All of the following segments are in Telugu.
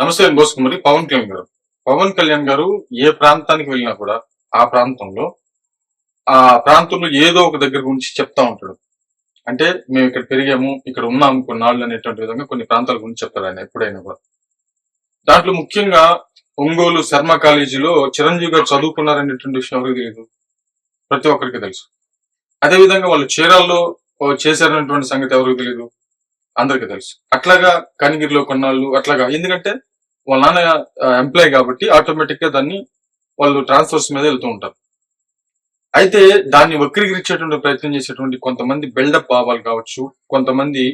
నమస్తే నేను బోస్ కుమారి పవన్ కళ్యాణ్ గారు. పవన్ కళ్యాణ్ గారు ఏ ప్రాంతానికి వెళ్ళినా కూడా ఆ ప్రాంతంలో ఆ ప్రాంతంలో ఏదో ఒక దగ్గర గురించి చెప్తా ఉంటాడు. అంటే మేము ఇక్కడ పెరిగాము ఇక్కడ ఉన్నాము కొన్నాళ్ళు అనేటువంటి విధంగా కొన్ని ప్రాంతాల గురించి చెప్తారు ఆయన ఎప్పుడైనా కూడా. దాంట్లో ముఖ్యంగా ఒంగోలు శర్మ కాలేజీలో చిరంజీవి గారు చదువుకున్నారనేటువంటి విషయం ఎవరికి తెలియదు? ప్రతి ఒక్కరికి తెలుసు. అదే విధంగా వాళ్ళు చీరాల్లో చేశారనేటువంటి సంగతి ఎవరికి తెలియదు? అందరికీ తెలుసు. అట్లాగా కనిగిరిలో కొన్నాళ్ళు అట్లాగా. ఎందుకంటే వాళ్ళ నాన్న ఎంప్లాయ్ కాబట్టి ఆటోమేటిక్గా దాన్ని వాళ్ళు ట్రాన్స్ఫర్స్ మీద వెళ్తూ ఉంటారు. అయితే దాన్ని వక్రీకరించేటువంటి ప్రయత్నం చేసేటువంటి కొంతమంది బిల్డప్ అవ్వాలి కావచ్చు కొంతమంది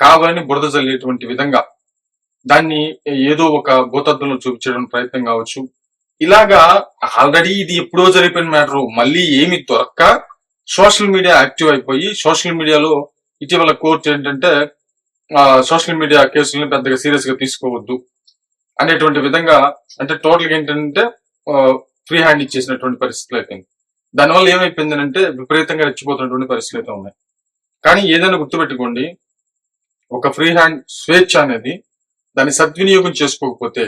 కావాలని బురద జల్లేటువంటి విధంగా దాన్ని ఏదో ఒక భూతత్వంలో చూపించేటువంటి ప్రయత్నం కావచ్చు. ఇలాగా ఆల్రెడీ ఇది ఎప్పుడో జరిగిపోయిన మ్యాటర్ మళ్ళీ ఏమి దొరక్క సోషల్ మీడియా యాక్టివ్ అయిపోయి సోషల్ మీడియాలో ఇటీవల కోర్టు ఏంటంటే సోషల్ మీడియా కేసులను పెద్దగా సీరియస్గా తీసుకోవద్దు. అనేటువంటి విధంగా అంటే టోటల్ ఏంటంటే ఫ్రీ హ్యాండ్ ఇచ్చేసినటువంటి పరిస్థితులు అయిపోయింది. దానివల్ల ఏమైపోయింది అంటే విపరీతంగా రెచ్చిపోతున్నటువంటి పరిస్థితులు అయితే ఉన్నాయి. కానీ ఏదైనా గుర్తుపెట్టుకోండి ఒక ఫ్రీ హ్యాండ్ స్వేచ్ఛ అనేది దాన్ని సద్వినియోగం చేసుకోకపోతే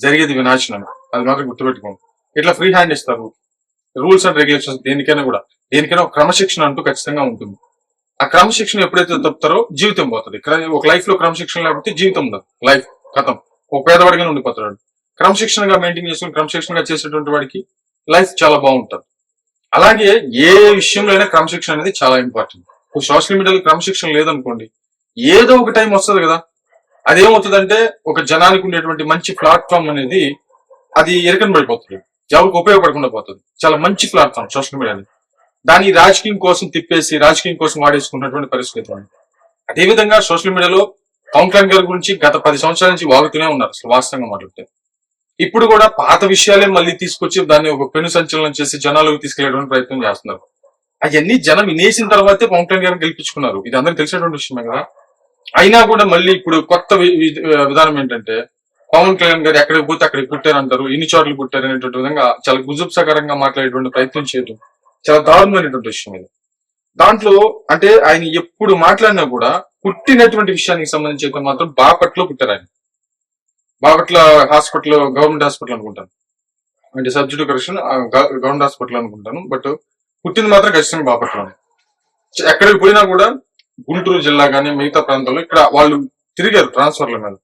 జరిగేది వినాశనం. అది మాత్రం గుర్తుపెట్టుకోండి. ఇట్లా ఫ్రీ హ్యాండ్ ఇస్తారు. రూల్స్ అండ్ రెగ్యులేషన్స్ దేనికైనా కూడా దేనికైనా ఒక క్రమశిక్షణ అంటూ ఖచ్చితంగా ఉంటుంది. ఆ క్రమశిక్షణ ఎప్పుడైతే తప్పుతారో జీవితం పోతుంది. ఒక లైఫ్లో క్రమశిక్షణ లేకపోతే జీవితం ఉండదు. లైఫ్ కథం. ఒక పేదవాడిగానే ఉండిపోతాడు క్రమశిక్షణగా మెయింటైన్ చేసుకుని క్రమశిక్షణగా చేసేటువంటి వాడికి లైఫ్ చాలా బాగుంటుంది. అలాగే ఏ విషయంలో అయినా క్రమశిక్షణ అనేది చాలా ఇంపార్టెంట్ ఇప్పుడు సోషల్ మీడియాలో క్రమశిక్షణ లేదనుకోండి ఏదో ఒక టైం వస్తుంది కదా. అదేమవుతుందంటే ఒక జనానికి ఉండేటువంటి మంచి ప్లాట్ఫామ్ అనేది అది ఎరకని పడిపోతుంది. ఎవరికి ఉపయోగపడకుండా పోతుంది. చాలా మంచి ప్లాట్ఫామ్ సోషల్ మీడియా అనేది. దాన్ని రాజకీయం కోసం తిప్పేసి రాజకీయం కోసం వాడేసుకున్నటువంటి పరిస్థితి అదేవిధంగా సోషల్ మీడియాలో పవన్ కళ్యాణ్ గారి గురించి గత పది సంవత్సరాల నుంచి వాగుతూనే ఉన్నారు అసలు వాస్తవంగా మాట్లాడితే. ఇప్పుడు కూడా పాత విషయాలే మళ్ళీ తీసుకొచ్చి దాన్ని ఒక పెను సంచలనం చేసి జనాలకు తీసుకెళ్ళేటువంటి ప్రయత్నం చేస్తున్నారు. అవన్నీ జనం వినేసిన తర్వాతే పవన్ కళ్యాణ్ గారిని గెలిపించుకున్నారు. ఇది అందరికి తెలిసినటువంటి విషయమే కదా. అయినా కూడా మళ్ళీ ఇప్పుడు కొత్త వి- విధానం ఏంటంటే పవన్ కళ్యాణ్ గారు ఎక్కడికి పోతే అక్కడికి పుట్టారంటారు ఇన్ని చోట్ల పుట్టారు అనేటువంటి విధంగా చాలా గుజుప్సకరంగా మాట్లాడేటువంటి ప్రయత్నం చేయడం చాలా దారుణమైనటువంటి విషయం ఇది. దాంట్లో అంటే ఆయన ఎప్పుడు మాట్లాడినా కూడా పుట్టినటువంటి విషయానికి సంబంధించి మాత్రం బాపట్లో పుట్టారు ఆయన. బాపట్ల హాస్పిటల్ గవర్నమెంట్ హాస్పిటల్ అనుకుంటాను. అంటే సబ్జెక్టు కరెక్షన్ గవర్నమెంట్ హాస్పిటల్ అనుకుంటాను. బట్ పుట్టింది మాత్రం ఖచ్చితంగా బాపట్లోనే. ఎక్కడికి పోయినా కూడా గుంటూరు జిల్లా కానీ మిగతా ప్రాంతాల్లో ఇక్కడ వాళ్ళు తిరిగారు ట్రాన్స్ఫర్ల మీద.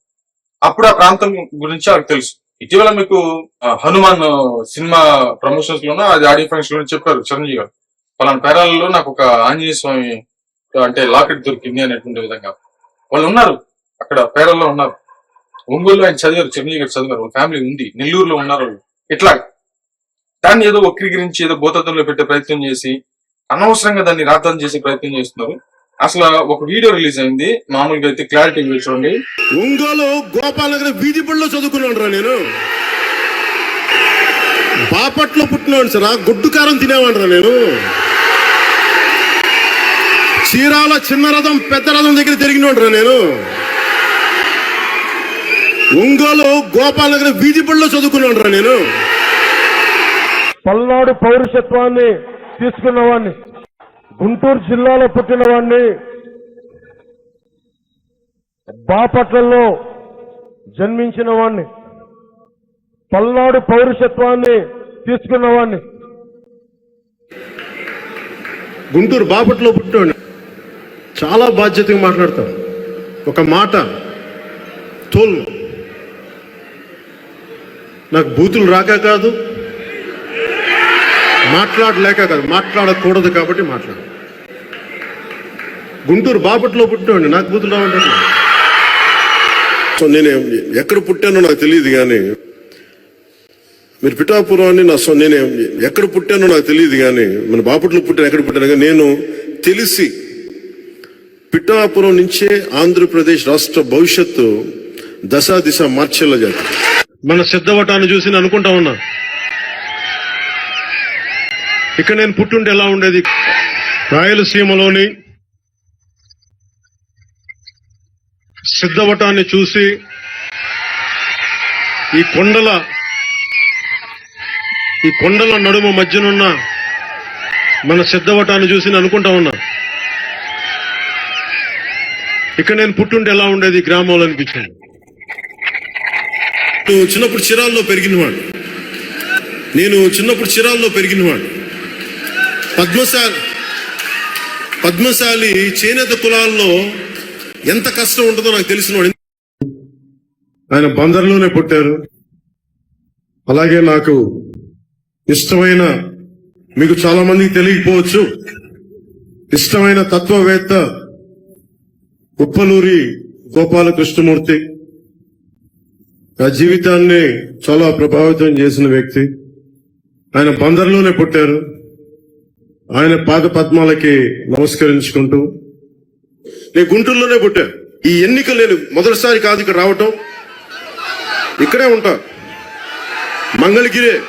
అప్పుడు ఆ ప్రాంతం గురించి వాళ్ళకి తెలుసు. ఇటీవల మీకు హనుమాన్ సినిమా ప్రమోషన్స్ లోనో అది ఆడియో ఫంక్షన్లో చెప్పారు చిరంజీవి గారు. పలానా పేరాలలో నాకు ఒక ఆంజనేయ స్వామి అంటే లాకెట్ దొరికింది అనేటువంటి విధంగా. వాళ్ళు ఉన్నారు. అక్కడ పేరల్లో ఉన్నారు. ఒంగోలులో ఆయన చదివారు చిరంజీవి గారు చదివారు. ఫ్యామిలీ ఉంది. నెల్లూరులో ఉన్నారు ఇట్లా దాన్ని ఏదో వక్రీకరించి ఏదో భూతత్వంలో పెట్టే ప్రయత్నం చేసి అనవసరంగా దాన్ని రాద్దాం చేసే ప్రయత్నం చేస్తున్నారు. అసలు ఒక వీడియో రిలీజ్ అయింది. మామూలుగా అయితే క్లారిటీ చూడండి. ఒంగోలు గోపాలనగర్ వీధి బడిలో చదువుకున్నాను నేను. బాపట్లో పుట్టినాను సార్. గుడ్డు కారం తినేవాడిరా నేను. చీరాల చిన్న రథం పెద్ద రథం దగ్గర తిరిగినోడ్రా నేను. ఒంగోలు గోపాల్ నగర్ వీధి బడిలో చదువుకున్నాను నేను. పల్నాడు పౌరుషత్వాన్ని తీసుకున్నవాడిని గుంటూరు జిల్లాలో పుట్టినవాడిని బాపట్లలో జన్మించిన వాడిని పల్నాడు పౌరుషత్వాన్ని తీసుకున్నవాడిని గుంటూరు బాపట్లో పుట్టినాడు చాలా బాధ్యతగా మాట్లాడతాం. ఒక మాట తోలు. నాకు బూతులు రాక కాదు మాట్లాడలేక కాదు మాట్లాడకూడదు కాబట్టి మాట్లాడు. గుంటూరు బాపట్లో పుట్టినాడు నాకు బూతులు రావంటారు. సో నేను ఎక్కడ పుట్టానో నాకు తెలియదు కానీ మీరు పిఠాపురం అని నా సో నేను ఎక్కడ పుట్టానో నాకు తెలియదు కానీ మన బాపట్లో పుట్టాను ఎక్కడ పుట్టాను కానీ నేను తెలిసి పిఠాపురం నుంచే ఆంధ్రప్రదేశ్ రాష్ట్ర భవిష్యత్తు దశా దిశ మార్చేలా చేద్దాం. మన సిద్ధవటాన్ని చూసి నేను అనుకుంటా ఉన్నా. ఇక్కడ నేను పుట్టుంటే ఎలా ఉండేది? రాయలసీమలోని సిద్ధవటాన్ని చూసి ఈ కొండల ఈ కొండల నడుమ మధ్యనున్న మన సిద్ధవటాన్ని చూసి నేను అనుకుంటా ఉన్నా. ఇక్కడ నేను పుట్టుంటే ఎలా ఉండేది? గ్రామంలో అనిపించింది. చిన్నప్పుడు చిరాల్లో పెరిగినవాడు. నేను చిన్నప్పుడు చిరాల్లో పెరిగినవాడు. పద్మశాలి పద్మశాలి చేనేత కులాల్లో ఎంత కష్టం ఉంటుందో నాకు తెలిసినవాడు ఆయన బందర్లోనే పుట్టారు. అలాగే నాకు ఇష్టమైన మీకు చాలా మందికి తెలియకపోవచ్చు ఇష్టమైన తత్వవేత్త ఉప్పలూరి గోపాలకృష్ణమూర్తి. నా జీవితాన్ని చాలా ప్రభావితం చేసిన వ్యక్తి. ఆయన బందర్లోనే పుట్టారు. ఆయన పాద పద్మాలకి నమస్కరించుకుంటూ. నేను గుంటూరులోనే పుట్టాను. ఈ ఎన్నిక నేను మొదటిసారి కాదు ఇక్కడ రావటం. ఇక్కడే ఉంటా. మంగళగిరే.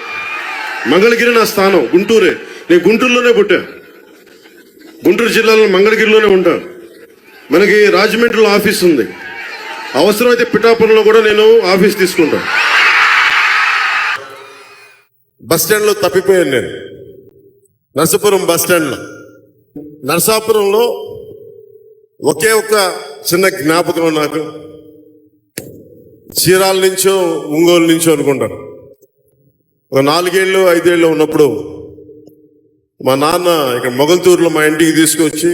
మంగళగిరి నా స్థానం. గుంటూరే. నేను గుంటూరులోనే పుట్టా గుంటూరు జిల్లాలో మంగళగిరిలోనే ఉంటాను. మనకి రాజమండ్రిలో ఆఫీస్ ఉంది. అవసరమైతే పిఠాపురంలో కూడా నేను ఆఫీస్ తీసుకుంటాను బస్ స్టాండ్లో తప్పిపోయాను నేను. నరసాపురం బస్ స్టాండ్లో. నరసాపురంలో ఒకే ఒక్క చిన్న జ్ఞాపకం నాకు. చీరాల నుంచో ఒంగోలు నుంచో అనుకుంటాను. ఒక నాలుగేళ్ళు ఐదేళ్ళు ఉన్నప్పుడు మా నాన్న ఇక్కడ మొగల్తూరులో మా ఇంటికి తీసుకొచ్చి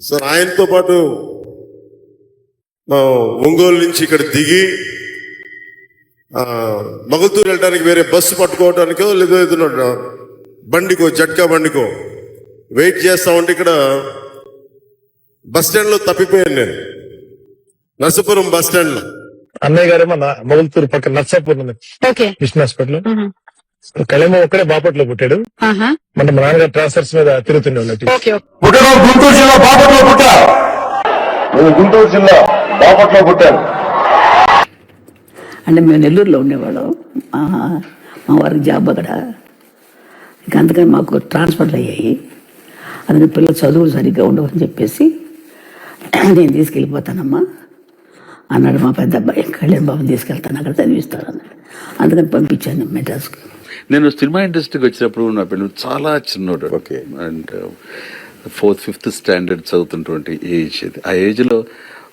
సార్ ఆయనతో పాటు ఒంగోలు నుంచి ఇక్కడ దిగి ఆ, మొగల్తూరు వెళ్ళడానికి వేరే బస్సు పట్టుకోవడానికో లేదో ఏదైనా బండికో జట్కా బండికో వెయిట్ చేస్తా ఉంటే ఇక్కడ బస్ స్టాండ్లో తప్పిపోయాను నేను. నరసాపురం బస్ స్టాండ్లో అన్నయ్య గారేమో మొగల్తూరు పక్కన నర్సాపూర్ మిషన్ హాస్పిటల్. కళేమో ఒక్కడే బాపట్లో పుట్టాడు. మన మా నాన్నగారు ట్రాన్స్ఫర్స్ మీద తిరుగుతుండే గుంటూరు జిల్లా బాపట్లో పుట్టా. గుంటూరు జిల్లా బాపట్లో పుట్టాను అంటే మేము నెల్లూరులో ఉండేవాళ్ళం. మా మా వారికి జాబ్ అక్కడ. ఇంకా అందుకని మాకు ట్రాన్స్ఫర్లు అయ్యాయి. అందుకని పిల్లలు చదువులు సరిగ్గా ఉండవని చెప్పేసి నేను తీసుకెళ్ళిపోతానమ్మా అన్నాడు మా పెద్ద అబ్బాయి. కళ్యాణ్ బాబుని తీసుకెళ్తాను అక్కడ చదివిస్తాను అన్నాడు. అందుకని పంపించాను మెడ్రాస్కి. నేను సినిమా ఇండస్ట్రీకి వచ్చినప్పుడు నా పిల్లలు చాలా చిన్నోడు. Okay. And fourth fifth standard చదువుతున్నటువంటి ఏజ్ అది ఆ ఏజ్లో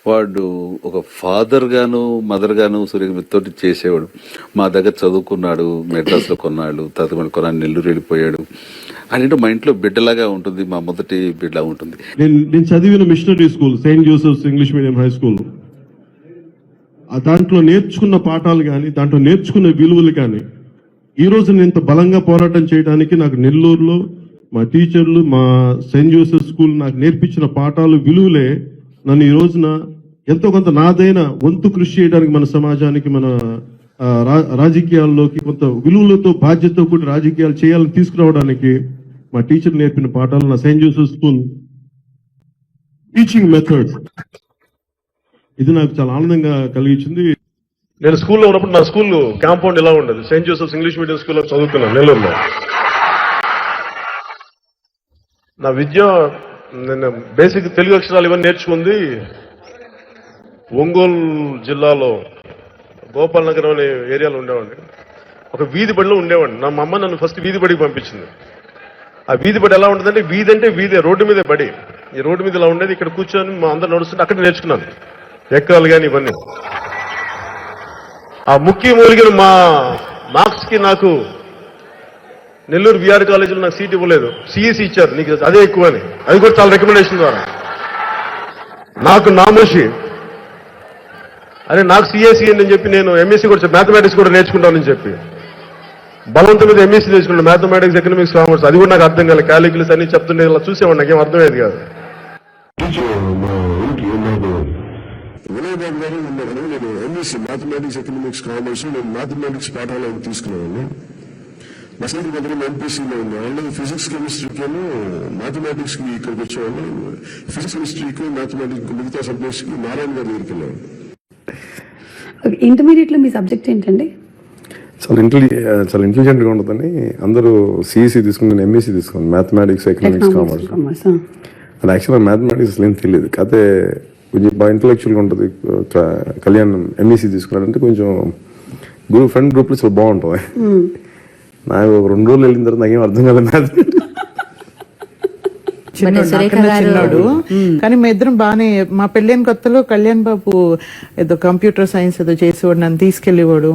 వాడు ఒక ఫాదర్ గాను మదర్ గాను సూర్యమితోటి చేసేవాడు. మా దగ్గర చదువుకున్నాడు మెడ్రాస్లో కొన్నాడు తర్వాత మళ్ళీ కొన్నాడు నెల్లూరు వెళ్ళిపోయాడు. అని మా ఇంట్లో బిడ్డలాగా ఉంటుంది మా మొదటి బిడ్డ ఉంటుంది. నేను నేను చదివిన missionary school Saint Joseph's English medium high school. ఆ దాంట్లో నేర్చుకున్న పాఠాలు కానీ దాంట్లో నేర్చుకున్న విలువలు కానీ ఈ రోజు నేను ఇంత బలంగా పోరాటం చేయడానికి నాకు నెల్లూరులో మా టీచర్లు మా సెయింట్ జోసెఫ్ స్కూల్ నాకు నేర్పించిన పాఠాలు విలువలే. నన్ను ఈ రోజున ఎంతో కొంత నాదైన వంతు కృషి చేయడానికి మన సమాజానికి మన రా- రాజకీయాల్లోకి కొంత విలువలతో బాధ్యతతో కూడి రాజకీయాలు చేయాలని తీసుకురావడానికి మా టీచర్ నేర్పిన పాఠాలు నా Saint Joseph school teaching methods. ఇది నాకు చాలా ఆనందంగా కలిగించింది. నేను స్కూల్లో ఉన్నప్పుడు నా స్కూల్ కాంపౌండ్ ఇలా ఉండదు. సెయింట్ జోసెఫ్స్ ఇంగ్లీష్ మీడియం స్కూల్లో చదువుకున్నాను నెల్లూరులో. నా విద్య నేను బేసిక్ తెలుగు అక్షరాలు ఇవన్నీ నేర్చుకుంది ఒంగోలు జిల్లాలో గోపాల్ నగరం అనే ఏరియాలో ఉండేవాడిని. ఒక వీధి బడిలో ఉండేవాడిని. నా మా అమ్మ నన్ను ఫస్ట్ వీధి బడికి పంపించింది. ఆ వీధి బడి ఎలా ఉంటుందంటే వీధి అంటే వీధి రోడ్డు మీదే బడి. ఈ రోడ్డు మీద ఇలా ఉండేది ఇక్కడ కూర్చొని మా అందరు నడుస్తుంటే అక్కడ నేర్చుకున్నాను. ఎక్కాలి కానీ ఇవన్నీ. ఆ ముఖ్య మూలిగిన మా మార్క్స్కి నాకు నెల్లూరు బీఆర్ కాలేజీలో నాకు సీట్ ఇవ్వలేదు. సిఈసి ఇచ్చారు. నీకు అదే ఎక్కువ అని అది కూడా చాలా రికమెండేషన్ ద్వారా. నాకు నామోషి. అరే నాకు సిఎస్సి అని చెప్పి నేను ఎంఎస్సి కూడా మ్యాథమెటిక్స్ కూడా నేర్చుకుంటానని చెప్పి. బలవంతం మీద ఎంఎస్సీ నేర్చుకున్నాను మ్యాథమెటిక్స్ ఎకనామిక్స్ కామర్స్ అది కూడా నాకు అర్థం కాలేదు క్యాలిక్యులస్ అన్ని చెప్తుండే ఇలా చూసేవాడు నాకేం అర్థమయ్యేది కాదు. వినయ్ బాబు గారు నేను ఎంఎస్సీ మ్యాథమెటిక్స్ ఎకనామిక్స్ కామర్స్ నేను మ్యాథమెటిక్స్ పాఠాలు అవి తీసుకునేవాడిని మా సైడ్ దగ్గర ఎంపీసీలో ఉండేవాళ్ళు ఫిజిక్స్ కెమిస్ట్రీకేమో మ్యాథమెటిక్స్కి ఇక్కడికి వచ్చేవాళ్ళు. ఫిజిక్స్ కెమిస్ట్రీకి మ్యాథమెటిక్స్ మిగతా సబ్జెక్ట్స్కి నారాయణ గారి దగ్గరికి వెళ్ళేవాళ్ళు ఓకే ఇంటర్మీడియట్లో మీ సబ్జెక్ట్ ఏంటండి? చాలా ఇంటెలి చాలా ఇంటెలిజెంట్గా ఉంటుందని అందరూ సిఈసి తీసుకుని నేను ఎంఈసీ తీసుకున్నాను. మ్యాథమెటిక్స్ ఎకనామిక్స్ కామర్స్ అది యాక్చువల్గా మ్యాథమెటిక్స్ ఏం తెలియదు. కాకపోతే కొంచెం బాగా ఇంటలెక్చువల్గా ఉంటుంది. కళ్యాణ్ ఎంఈసీ తీసుకున్నాడంటే కొంచెం గ్రూప్ ఫ్రెండ్ గ్రూప్లో చాలా బాగుంటుంది నాకు ఒక రెండు రోజులు వెళ్ళిన తర్వాత నాకేం అర్థం మ్యాథ్ చిన్నోడు. కానీ మా ఇద్దరం బాగానే మా పెళ్ళైన కొత్తలో కళ్యాణ్ బాబు ఏదో కంప్యూటర్ సైన్స్ ఏదో చేసేవాడు నన్ను తీసుకెళ్ళేవాడు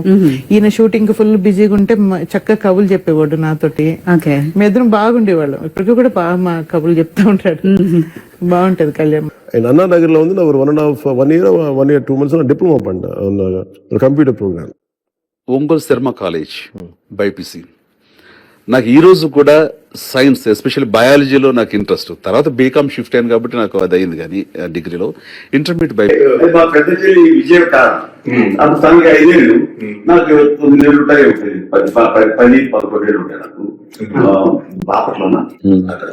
ఈయన షూటింగ్ ఫుల్ బిజీగా ఉంటే చక్కగా కబులు చెప్పేవాడు నాతోటి. ఓకే. మీ ఇద్దరం బాగుండేవాళ్ళం. ఇప్పటికీ కూడా బాగా మా కబులు చెప్తా ఉంటాడు. బాగుంటది కళ్యాణ్ ఆయన అన్నా నగర్లో ఉంది నాకు one and half one year one year two months computer program. Ongole Sharma college BiPC నాకు ఈ రోజు కూడా సైన్స్ ఎస్పెషల్లీ బయాలజీలో నాకు ఇంట్రెస్ట్ తర్వాత బీకామ్ షిఫ్ట్ అయ్యాను కాబట్టి నాకు అది అయింది కానీ డిగ్రీలో ఇంటర్మీడియట్ బై మా పెద్ద చెల్లి విజయ అప్పుడు తనకి ఐదేళ్ళు. నాకు తొమ్మిది ఏళ్ళు ఉంటాయి ఉంటాయి. పది ప- పది పది పదకొండు ఏళ్ళు ఉంటాయి నాకు. ఆ, బాపట్లోన అక్కడ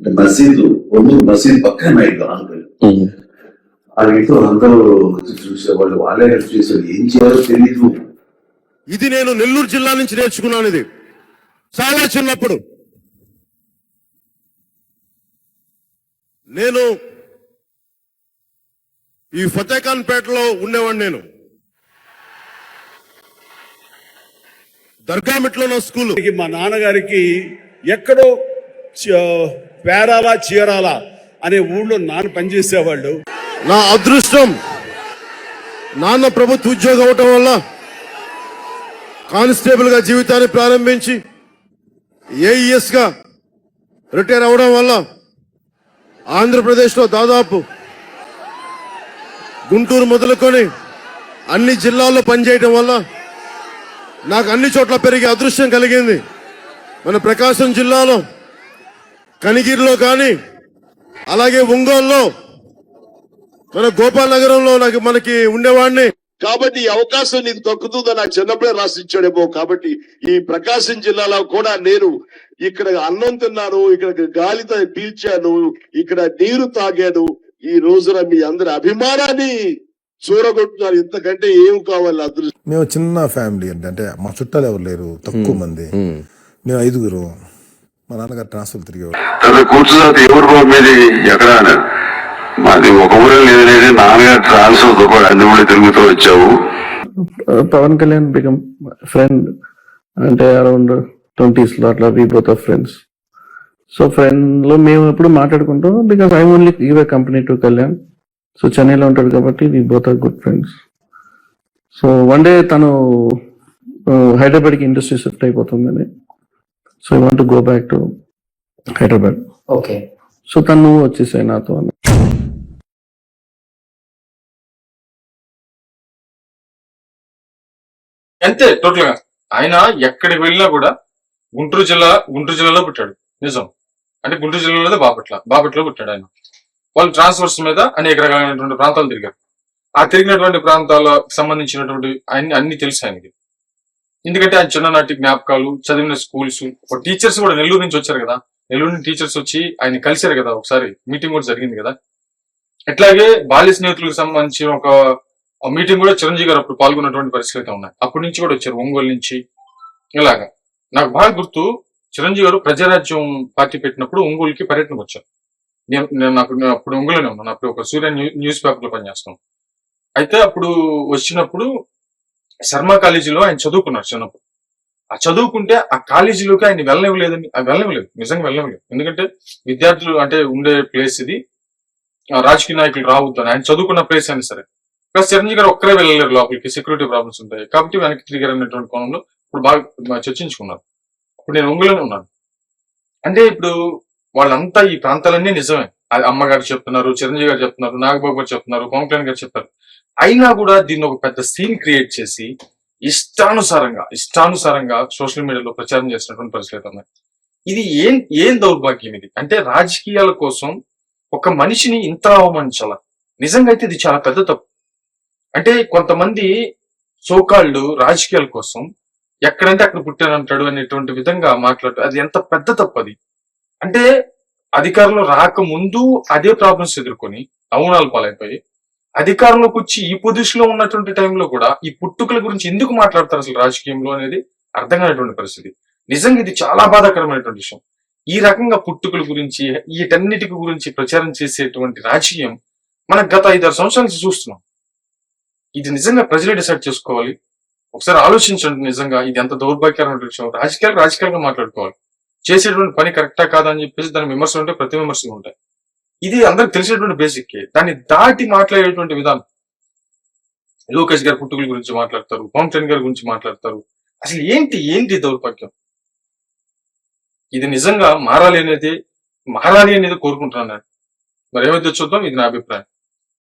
అంటే మసీదు ఒంగోలు మసీదు పక్కనే మా ఇంట్లో అనుకోలేదు ఆ ఇంట్లో అందరూ వచ్చి చూసేవాళ్ళు వాళ్ళే హెల్ప్ చేసేవాళ్ళు. ఏం చేయాలో తెలియదు ఇది నేను నెల్లూరు జిల్లా నుంచి నేర్చుకున్నాను ఇది. చాలా చిన్నప్పుడు నేను ఈ ఫతేఖాన్ పేటలో ఉండేవాడిని నేను. దర్గామిట్లో నా స్కూల్. మా నాన్నగారికి ఎక్కడో చ- పేరాల చీరాల అనే ఊళ్ళో నాన్న పనిచేసేవాళ్ళు. నా అదృష్టం నాన్న ప్రభుత్వ ఉద్యోగం అవటం వల్ల కానిస్టేబుల్గా జీవితాన్ని ప్రారంభించి ఏఈఎస్గా రిటైర్ అవడం వల్ల ఆంధ్రప్రదేశ్లో దాదాపు గుంటూరు మొదలుకొని అన్ని జిల్లాల్లో పనిచేయటం వల్ల నాకు అన్ని చోట్ల పెరిగే అదృష్టం కలిగింది. మన ప్రకాశం జిల్లాలో కనిగిరిలో కానీ అలాగే ఒంగోలులో మన గోపాల్ నగరంలో నాకు మనకి ఉండేవాడిని. కాబట్టి ఈ అవకాశం నీకు దొక్కుతుందని నాకు చిన్నప్పుడే రాసిచ్చాడేమో. కాబట్టి ఈ ప్రకాశం జిల్లాలో కూడా నేను ఇక్కడ అన్నం తిన్నాను ఇక్కడ గాలితో పీల్చాను ఇక్కడ నీరు తాగాను. ఈ రోజున మీ అందరి అభిమానాన్ని చూరగొట్టున్నారు ఇంతకంటే ఏం కావాలి అదృష్టం మేము చిన్న ఫ్యామిలీ అండి అంటే మా చుట్టాలు ఎవరు లేరు? తక్కువ మంది. మేము. ఐదుగురు. మా నాన్నగారు ట్రాన్స్ఫర్ తిరిగేవారు. ఎవరు బాబు మీది ఎక్కడ అన్నారు? మాది ఒక ఊరే లేదు నాన్నగారు ట్రాన్స్ఫర్ కూడా అన్ని ఊళ్ళో తిరుగుతూ వచ్చావు. పవన్ కళ్యాణ్ బికమ్ ఫ్రెండ్ అంటే అరౌండ్ ట్వంటీస్లో అట్లా we both of friends so ఫ్రెండ్లో మేము ఎప్పుడు మాట్లాడుకుంటాం because I only give a company to Kalyan so చెన్నైలో ఉంటాడు కాబట్టి we both are good friends so one day తను హైదరాబాద్కి ఇండస్ట్రీ షిఫ్ట్ అయిపోతుందని. So I want go back to Hyderabad okay so తను వచ్చేసాయి నాతో అని అంతే టోటల్గా ఆయన ఎక్కడికి వెళ్ళినా కూడా గుంటూరు జిల్లా గుంటూరు జిల్లాలో పుట్టాడు. నిజం. అంటే గుంటూరు జిల్లాలో బాపట్ల. బాపట్లో పుట్టాడు ఆయన. వాళ్ళు ట్రాన్స్ఫర్స్ మీద అనేక రకాలైనటువంటి ప్రాంతాలు తిరిగారు. ఆ తిరిగినటువంటి ప్రాంతాలకు సంబంధించినటువంటి అన్ని అన్ని తెలుసు ఆయనకి. ఎందుకంటే ఆయన చిన్ననాటి జ్ఞాపకాలు చదివిన స్కూల్స్ టీచర్స్ కూడా నెల్లూరు నుంచి వచ్చారు కదా. నెల్లూరు నుంచి టీచర్స్ వచ్చి ఆయన కలిశారు కదా ఒకసారి. మీటింగ్ కూడా జరిగింది కదా. అట్లాగే బాల్య స్నేహితులకు సంబంధించిన ఒక ఆ మీటింగ్ కూడా చిరంజీవి గారు అప్పుడు పాల్గొన్నటువంటి పరిస్థితులు అయితే ఉన్నాయి. అప్పటి నుంచి కూడా వచ్చారు ఒంగోలు నుంచి. ఇలాగా. నాకు బాగా గుర్తు చిరంజీవి గారు ప్రజారాజ్యం పార్టీ పెట్టినప్పుడు ఒంగోలుకి పర్యటనకు వచ్చారు. నేను నేను నాకు నేను అప్పుడు ఒంగోలునే ఉన్నాను అప్పుడు ఒక సూర్య న్యూ- న్యూస్ పేపర్లో పనిచేస్తున్నాను. అయితే అప్పుడు వచ్చినప్పుడు శర్మ కాలేజీలో ఆయన చదువుకున్నారు చిన్నప్పుడు. ఆ చదువుకుంటే ఆ కాలేజీలోకి ఆయన వెళ్ళనివ్వలేదని ఆ వెళ్ళనివ్వలేదు నిజంగా వెళ్ళనివ్వలేదు. ఎందుకంటే విద్యార్థులు అంటే ఉండే ప్లేస్ ఇది. ఆ రాజకీయ నాయకులు రావద్దని ఆయన చదువుకున్న ప్లేస్ అయినా సరే. ప్లస్ చిరంజీవి గారు ఒక్కరే వెళ్ళలేరు లోపలికి. సెక్యూరిటీ ప్రాబ్లమ్స్ ఉంటాయి. కాబట్టి వెనక్కి తిరిగారు అనేటువంటి కోణంలో ఇప్పుడు బాగా చర్చించుకున్నారు. ఇప్పుడు నేను ఒంగులోనే ఉన్నాను. అంటే ఇప్పుడు వాళ్ళంతా ఈ ప్రాంతాలన్నీ నిజమే. అది అమ్మగారు చెప్తున్నారు చిరంజీవి గారు చెప్తున్నారు నాగబాబు గారు చెప్తున్నారు పవన్ కళ్యాణ్ గారు చెప్తారు. అయినా కూడా దీన్ని ఒక పెద్ద సీన్ క్రియేట్ చేసి ఇష్టానుసారంగా ఇష్టానుసారంగా సోషల్ మీడియాలో ప్రచారం చేసినటువంటి పరిస్థితి ఉన్నాయి ఇది ఏం ఏం దౌర్భాగ్యం ఇది? అంటే రాజకీయాల కోసం ఒక మనిషిని ఇంత అవమానించాల? నిజంగా అయితే ఇది చాలా పెద్ద తప్పు. అంటే కొంతమంది సోకాళ్ళు రాజకీయాల కోసం ఎక్కడంటే అక్కడ పుట్టారంటాడు అనేటువంటి విధంగా మాట్లాడు అది ఎంత పెద్ద తప్పు అది. అంటే అధికారంలో రాకముందు అదే ప్రాబ్లమ్స్ ఎదుర్కొని అవునాలు పాలైపోయి అధికారంలోకి వచ్చి ఈ పొజిషన్లో ఉన్నటువంటి టైంలో కూడా ఈ పుట్టుకల గురించి ఎందుకు మాట్లాడతారు అసలు రాజకీయంలో అనేది అర్థం కానటువంటి పరిస్థితి. నిజంగా ఇది చాలా బాధాకరమైనటువంటి విషయం. ఈ రకంగా పుట్టుకల గురించి వీటన్నిటి గురించి ప్రచారం చేసేటువంటి రాజకీయం మనం గత ఐదారు సంవత్సరాల నుంచి చూస్తున్నాం. ఇది నిజంగా ప్రజలే డిసైడ్ చేసుకోవాలి. ఒకసారి ఆలోచించండి నిజంగా ఇది ఎంత దౌర్భాగ్యకరమైన విషయం. రాజకీయాలు రాజకీయాలుగా మాట్లాడుకోవాలి. చేసేటువంటి పని కరెక్టా కాదని చెప్పేసి దాని విమర్శలు ఉంటాయి ప్రతి విమర్శలు ఉంటాయి. ఇది అందరికి తెలిసేటువంటి బేసిక్ దాన్ని దాటి మాట్లాడేటువంటి విధానం. లోకేష్ గారి పుట్టుకల గురించి మాట్లాడతారు పవన్ కళ్యాణ్ గారి గురించి మాట్లాడతారు. అసలు ఏంటి ఏంటి దౌర్భాగ్యం? ఇది నిజంగా మారాలి అనేది మారాలి అనేది కోరుకుంటున్నాను మరి ఏమైతే చూద్దాం ఇది నా అభిప్రాయం.